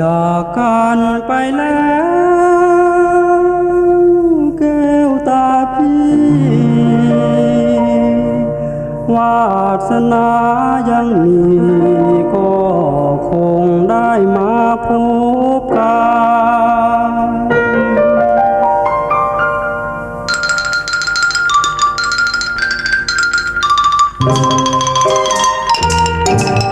จากกันไปแล้วเก้วตาพี่วาสนายังมีก็คงได้มาพบกัน t h